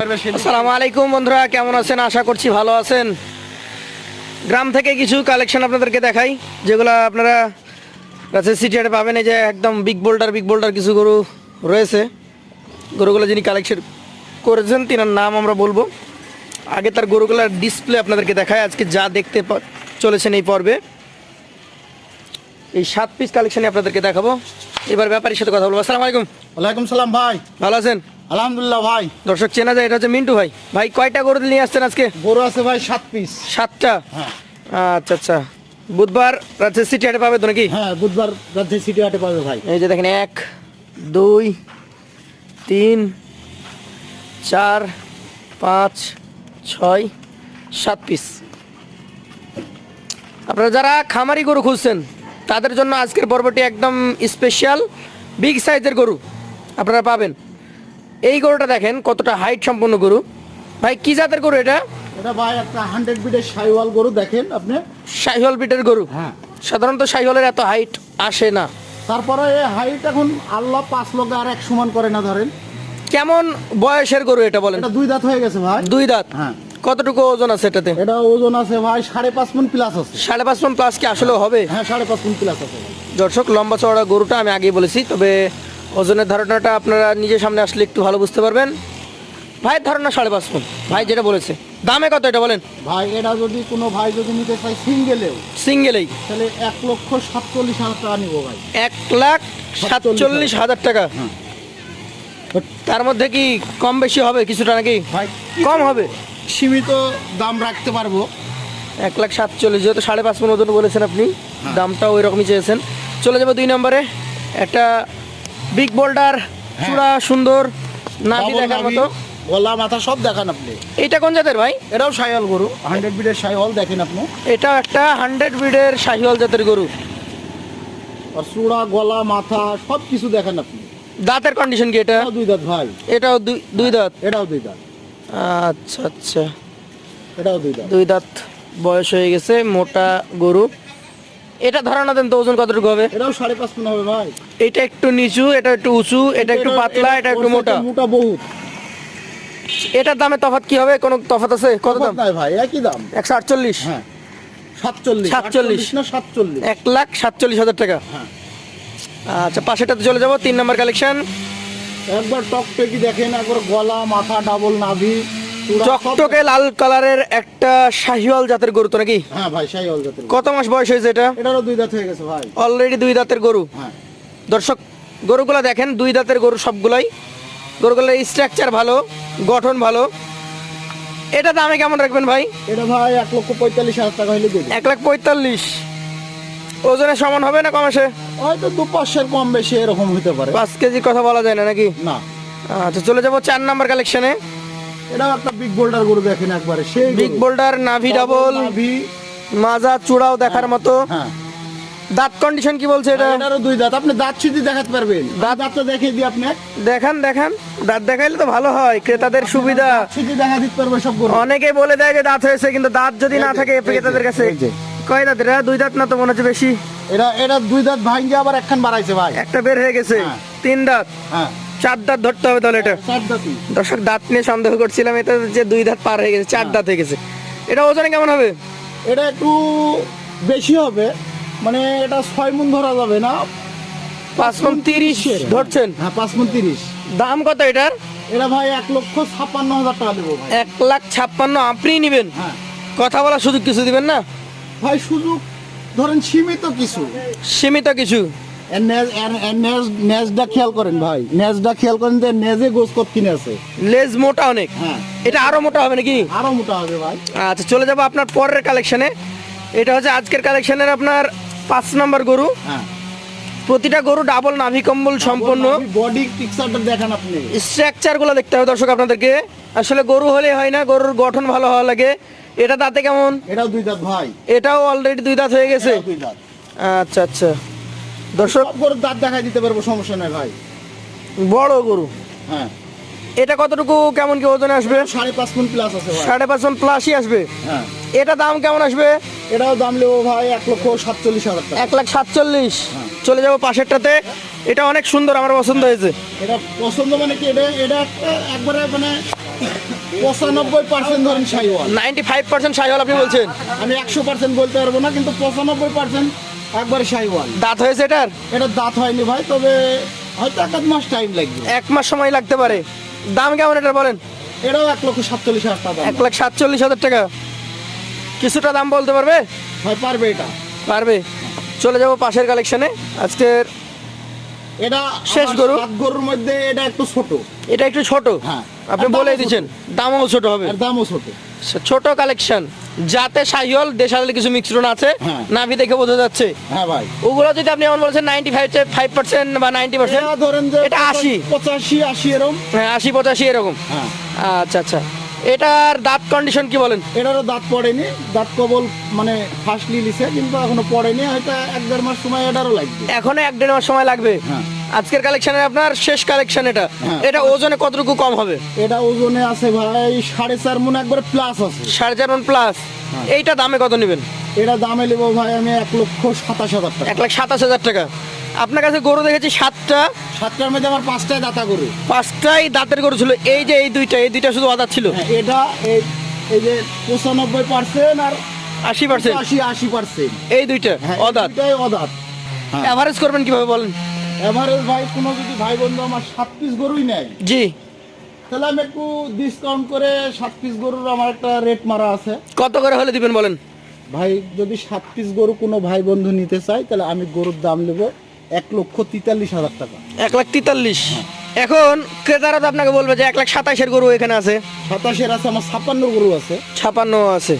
আসসালামু আলাইকুম বন্ধুরা, কেমন আছেন? আশা করছি ভালো আছেন। গ্রাম থেকে কিছু কালেকশন আপনাদেরকে দেখাই, যেগুলো আপনারা কাছে সিটিয়ারে পাবেন। এই যে একদম বিগ বোল্ডার বিগ বোল্ডার কিছু গরু রয়েছে। গরুগুলো যিনি কালেকশন করেছেন, তিনার নাম আমরা বলব। আগে তার গরুগুলোর ডিসপ্লে আপনাদেরকে দেখায় আজকে যা দেখতে চলেছেন এই পর্বে। এই সাত পিস কালেকশনই আপনাদেরকে দেখাবো। এবার ব্যাপারীর সাথে কথা বলব। আসসালামু আলাইকুম। ওয়ালাইকুম সালাম ভাই। ভালো আছেন? আলহামদুলিল্লাহ ভাই। দর্শক চেনা যায় এটা হচ্ছে মিন্টু ভাই। ভাই কয়টা গরু নিয়ে আসছেন আজকে? গরু আছে ভাই সাত পিস। সাতটা? হ্যাঁ। আচ্ছা আচ্ছা। বুধবার রাতে সিটি হাটে পাবে তো নাকি? হ্যাঁ বুধবার রাতে সিটি হাটে পাবে ভাই। এই যে দেখেন এক দুই তিন চার পাঁচ ছয় সাত পিস। আপনারা যারা খামারি গরু খুঁজছেন তাদের জন্য আজকের পর্বটি একদম স্পেশাল বিগ সাইজের গরু আপনারা পাবেন। এই গরুটা দেখেন কতটা হাইট সম্পন্ন গরু। ভাই কি জাতের গরু এটা? এটা ভাই একটা হান্ড্রেড বিটের সাইওয়াল গরু দেখেন আপনি। শাহিওয়াল পিটের গরু? হ্যাঁ। সাধারণত শাহিওয়ালের এত হাইট আসে না। তারপরে এই হাইট এখন আল্লাহ পাঁচ লোকে আর এক সমান করে না ধরেন। কেমন বয়সের গরু এটা বলেন? এটা দুই দাঁত হয়ে গেছে ভাই। দুই দাঁত। হ্যাঁ। কতটুকু ওজন আছে এটাতে? এটা ওজন আছে ভাই সাড়ে পাঁচ মন প্লাস আছে। সাড়ে পাঁচ মন প্লাস কি আসলেও হবে? হ্যাঁ সাড়ে পাঁচ মন প্লাস আছে। দর্শক লম্বা চওড়া গরুটা আমি আগেই বলেছি তবে ওজনের ধারণাটা আপনারা নিজের সামনে আসলে একটু ভালো বুঝতে পারবেন। ভাইয়ের ধারণা সাড়ে পাঁচ মন। ভাই যেটা বলেছে দামে কত এটা বলেন? ভাই এটা যদি কোনো ভাই যদি নিতে চাই সিঙ্গেলেও সিঙ্গেলেই? তাহলে এক লক্ষ সাতচল্লিশ হাজার টাকা নিবো ভাই। এক লাখ সাতচল্লিশ হাজার টাকা? হ্যাঁ। তার মধ্যে কি কম বেশি হবে কিছুটা নাকি? ভাই কম হবে? সীমিত দাম রাখতে পারব। এক লাখ সাতচল্লিশ যেহেতু সাড়ে পাঁচ মন ওজন বলেছেন আপনি দামটা দামটাও ওই রকমই চেয়েছেন। চলে যাব দুই নম্বরে। একটা বিগ বোল্ডার চূড়া সুন্দর নাভি দেখার মতো। গলা মাথা সব দেখান আপনি। এইটা কোন জাতের ভাই? এটাও সাইওয়াল গরু হান্ড্রেড বিটের সাইওয়াল দেখেন আপনি। এটাও একটা হান্ড্রেড ব্রিডের শাহিওয়াল জাতের গরু। আর চূড়া গলা মাথা সব কিছু দেখেন আপনি। দাঁতের কন্ডিশন কি এটা? দুই দাঁত ভাই। এটাও দুই দুই দাঁত? এটাও দুই দাঁত। আচ্ছা আচ্ছা। এটাও দুই দাঁত। দুই দাঁত বয়স হয়ে গেছে মোটা গরু। এটা ধারণা দেন তো ওজন কতটুকু হবে? এটাও সাড়ে পাঁচ মন হবে ভাই। এটা একটু নিচু এটা একটু উঁচু এটা একটু পাতলা এটা একটু মোটা। মোটা বহুত। এটার দামে তফাৎ কি হবে? কোনো তফাৎ আছে? কত দাম? নাই ভাই একই দাম। একশো আটচল্লিশ। হ্যাঁ। সাতচল্লিশ। 47 আটচল্লিশ না সাতচল্লিশ? এক লাখ সাতচল্লিশ হাজার টাকা। হ্যাঁ। আচ্ছা পাশেটাতে চলে যাব তিন নম্বর কালেকশন একবার টকটকি দেখেন একবার গলা মাথা ডাবল নাভি চকটকে লাল কালারের একটা শাহিওয়াল জাতের গরু তো নাকি? হ্যাঁ ভাই সাইওয়াল জাতের কত মাস বয়স হয়েছে এটা? এটারও দুই দাঁত হয়ে গেছে ভাই। অলরেডি দুই দাঁতের গরু? হ্যাঁ। দর্শক গরুগুলা দেখেন দুই দাঁতের গরু সবগুলাই। গরুগুলোর স্ট্রাকচার ভালো গঠন ভালো। এটা দামে কেমন রাখবেন ভাই? এটা ভাই এক লক্ষ পঁয়তাল্লিশ হাজার টাকা হলে এক লাখ পঁয়তাল্লিশ। ওজনে সমান হবে না কম আসে? হয়তো দু পাঁচশের কম বেশি এরকম হতে পারে। পাঁচ কেজির কথা বলা যায় না নাকি? না। আচ্ছা চলে যাব চার নাম্বার কালেকশনে এটাও একটা বিগ বোল্ডার গরু দেখেন একবারে সেই বিগ বোল্ডার নাভি ডাবল নাভি মাজা চূড়াও দেখার মতো। হ্যাঁ। দাঁত কন্ডিশন কি বলছে এটা? এটারও দুই দাঁত। আপনি দাঁত সিদ্ধি দেখাতে পারবেন। দাঁত দাঁতটা দেখিয়ে দিই আপনি দেখান দেখান। দাঁত দেখাইলে তো ভালো হয় ক্রেতাদের সুবিধা। সিদ্ধি দেখা দিতে পারবে সব অনেকে বলে দেয় যে দাঁত হয়েছে কিন্তু দাঁত যদি না থাকে ক্রেতাদের কাছে। কয় দাঁত? এরা দুই দাঁত না তো মনে হচ্ছে বেশি? এটা এটা দুই দাঁত ভাঙ্গে আবার একখান বাড়াইছে ভাই। একটা বের হয়ে গেছে। হ্যাঁ। তিন দাঁত? হ্যাঁ। চার দাঁত ধরতে হবে তাহলে এটা। দর্শক দাঁত নিয়ে সন্দেহ করছিলাম এটা যে দুই দাঁত পার হয়ে গেছে চার হ্যাঁ। দাঁত হয়ে গেছে। এটা ওজনে কেমন হবে? এটা একটু বেশি হবে। মানে এটা ছয় মন ধরা যাবে না। পাঁচ মন তিরিশ ধরছেন? হ্যাঁ পাঁচ মন তিরিশ। দাম কত এটার? এটা ভাই এক লক্ষ ছাপ্পান্ন হাজার টাকা দেবো এক লাখ ছাপ্পান্ন আপনি নিবেন। কথা বলার সুযোগ কিছু দিবেন না? ভাই সুযোগ। ধরেন সীমিত কিছু। সীমিত কিছু। নেজটা খেয়াল করেন ভাই। নেজটা খেয়াল করেন যে নেজে গোস কত কিনে আছে। লেজ মোটা অনেক। হ্যাঁ। এটা আরও মোটা হবে নাকি? আরও মোটা হবে ভাই। আচ্ছা চলে যাব আপনার পরের কালেকশনে এটা হচ্ছে আজকের কালেকশনের আপনার পাঁচ নম্বর গরু। হ্যাঁ। প্রতিটা গরু ডাবল নাভি কম্বল সম্পন্ন বডি পিকচারটা দেখেন আপনি। দেখতে হবে দর্শক আপনাদেরকে। আসলে গরু হলে হয় না গরুর গঠন ভালো হওয়া লাগে। এটা দাঁতে কেমন? এটাও দুই দাঁত ভাই। এটাও অলরেডি দুই দাঁত হয়ে গেছে? দুই দাঁত। আচ্ছা আচ্ছা। দর্শক গরুর দাঁত দেখাই দিতে পারব সমস্যা নাই ভাই। বড় গরু? হ্যাঁ। এটা কতটুকু কেমন কি ওজন আসবে? সাড়ে পাঁচ মন প্লাস আছে ভাই। সাড়ে পাঁচ প্লাসই আসবে? হ্যাঁ। এটা দাম কেমন আসবে? এটাও দাম নেব ভাই এক লক্ষ সাতচল্লিশ হাজার টাকা। এক লাখ সাতচল্লিশ। হ্যাঁ। চলে যাব পাশেরটাতে। এটা অনেক সুন্দর আমার পছন্দ হয়েছে। এটা পছন্দ মানে কি এটা এটা একটা একবারে মানে পঁচানব্বই পার্সেন্ট ধরেন সাইওয়াল। নাইনটি ফাইভ পার্সেন্ট আপনি বলছেন? আমি একশো পার্সেন্ট বলতে পারব না কিন্তু পঁচানব্বই পার্সেন্ট একবারে সাইওয়াল। দাঁত হয়েছে এটার? এটা দাঁত হয়নি ভাই তবে হয়তো এক মাস টাইম লাগবে। এক মাস সময় লাগতে পারে। দাম কেমন এটা বলেন? এটাও এক লক্ষ সাতচল্লিশ হাজার টাকা। এক লাখ সাতচল্লিশ হাজার টাকা। কিছুটা দাম বলতে পারবে? ভাই পারবে এটা। পারবে। চলে যাব পাশের কালেকশনে আজকের এটা শেষ গরু? গরুর মধ্যে এটা একটু ছোট। এটা একটু ছোট। হ্যাঁ। আপনি ছোট। দিচ্ছেন দামও ছোট হবে। আর দামও ছোট। ছোট কালেকশন যাতে সাহিওল দেশালে কিছু মিক্সরুন আছে হ্যাঁ। নাভি দেখে বোঝা যাচ্ছে। হ্যাঁ ভাই। ওগুলো যদি আপনি এমন বলছেন নাইনটি ফাইভ ফাইভ পার্সেন্ট বা নাইনটি পার্সেন্ট এটা ধরেন যে এটা 80 পঁচাশি আশি এরম হ্যাঁ আশি পঁচাশি এরকম। হ্যাঁ। আচ্ছা আচ্ছা। এটার দাঁত কন্ডিশন কি বলেন? এটারও দাঁত পড়েনি। দাঁত কবল মানে ফার্স্টলি লিছে কিন্তু এখনও পড়েনি। হয়তো এক দেড় মাস সময় এটারও লাগবে। এখনও এক দেড় মাস সময় লাগবে। হ্যাঁ। আজকের কালেকশনের আপনার শেষ কালেকশন এটা। হ্যাঁ। এটা ওজনে কতটুকু কম হবে? এটা ওজনে আছে ভাই সাড়ে চার মন একবার প্লাস আছে। সাড়ে চার মন প্লাস হ্যাঁ। এইটা দামে কত নেবেন? এটা দামে নেব ভাই আমি এক লক্ষ সাতাশ হাজার টাকা। এক লাখ সাতাশ হাজার টাকা। আপনার কাছে গরু দেখেছি সাতটা। সাতটার মধ্যে আমার পাঁচটায় দাতা গরু। পাঁচটাই দাঁতের গরু ছিল। এই যে এই দুইটা এই দুইটা শুধু আদাত ছিল? হ্যাঁ, এটা এই এই যে পঁচানব্বই পার্সেন্ট আর আশি পার্সেন্ট আশি আশি পার্সেন্ট এই দুইটা অদাত। অদাত। অ্যাভারেজ করবেন কীভাবে বলেন? এভারেজ ভাই কোনো যদি ভাই বন্ধু আমার সাত পিস গরুই নেয় জি। তাহলে আমি একটু ডিসকাউন্ট করে সাত পিস গরুর আমার একটা রেট মারা আছে। কত করে হলে দিবেন বলেন? ভাই যদি সাত পিস গরু কোনো ভাই বন্ধু নিতে চাই তাহলে আমি গরুর দাম নেব এক লক্ষ তেতাল্লিশ হাজার টাকা। এক লাখ তেতাল্লিশ। এখন ক্রেতারা তো আপনাকে বলবে যে এক লাখ সাতাশের গরু এখানে আছে। সাতাশের আছে আমার ছাপ্পান্ন গরু আছে। ছাপান্ন আছে।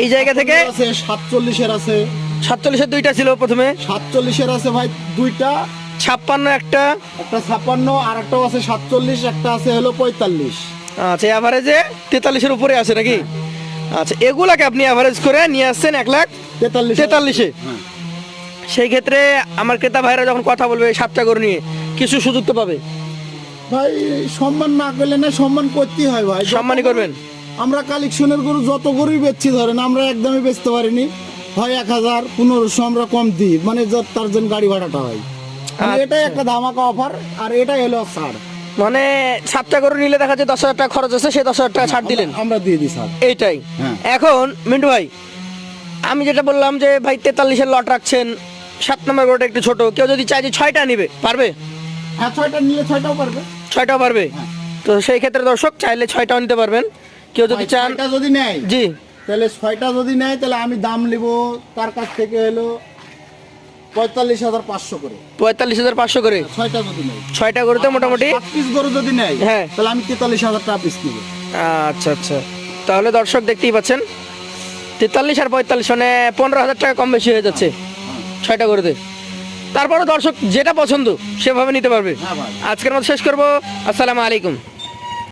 এই জায়গা থেকে আছে সাতচল্লিশের আছে। সাতচল্লিশের দুইটা ছিল প্রথমে। সাতচল্লিশের আছে ভাই দুইটা। ছাপ্পান্ন একটা। একটা ছাপ্পান্ন আর একটাও আছে সাতচল্লিশ একটা আছে হলো পঁয়তাল্লিশ। আচ্ছা অ্যাভারেজে তেতাল্লিশের উপরে আছে নাকি? আচ্ছা এগুলাকে আপনি অ্যাভারেজ করে নিয়ে আসছেন এক লাখ তেতাল্লিশ। তেতাল্লিশে। হ্যাঁ। সেই ক্ষেত্রে আমার ক্রেতা ভাইরা যখন কথা বলবে সাতটা গরু নিয়ে কিছু সুযোগ তো পাবে। ভাই সম্মান না করলে না সম্মান করতেই হয় ভাই। সম্মানই করবেন। আমরা কালেকশনের গরু যত গরুই বেচছি ধরেন আমরা একদমই বেচতে পারিনি। হয় এক হাজার পনেরোশো আমরা কম দিই। মানে যত তার জন্য গাড়ি ভাড়াটা হয়। মানে আচ্ছা। এটাই একটা ধামাকা অফার আর এটাই হলো ছাড়। মানে সাতটা গরু নিলে দেখা যাচ্ছে দশ হাজার টাকা খরচ আছে সেই দশ হাজার টাকা ছাড় দিলেন। আমরা- দিয়ে দিই স্যার এইটাই। হ্যাঁ। এখন মিন্টু ভাই আমি যেটা বললাম যে ভাই তেতাল্লিশের লট রাখছেন সাত নম্বর গরুটা একটু ছোট। কেউ যদি চাই যে ছয়টা নিবে পারবে? হ্যাঁ ছয়টা নিলে ছয়টাও পারবে। ছয়টাও পারবে? হ্যাঁ। তো সেই ক্ষেত্রে দর্শক চাইলে ছয়টাও নিতে পারবেন। কেউ যদি চান যদি নেয় জি। তাহলে ছয়টা যদি নেয় তাহলে আমি দাম নিব তার কাছ থেকে হলো পঁয়তাল্লিশ হাজার পাঁচশো করে। পঁয়তাল্লিশ হাজার পাঁচশো করে? ছয়টা যদি নেয়। ছয়টা গরুতে মোটামুটি? পিস গরু যদি নেয় হ্যাঁ। তাহলে আমি তেতাল্লিশ হাজার টাকা পিস নিব। আচ্ছা আচ্ছা। তাহলে দর্শক দেখতেই পাচ্ছেন তেতাল্লিশ আর পঁয়তাল্লিশ মানে পনেরো হাজার টাকা কম বেশি হয়ে যাচ্ছে ছয়টা গরুতে। তারপরে দর্শক যেটা পছন্দ সেভাবে নিতে পারবে। হ্যাঁ আজকের মতো শেষ করব। আসসালামু আলাইকুম।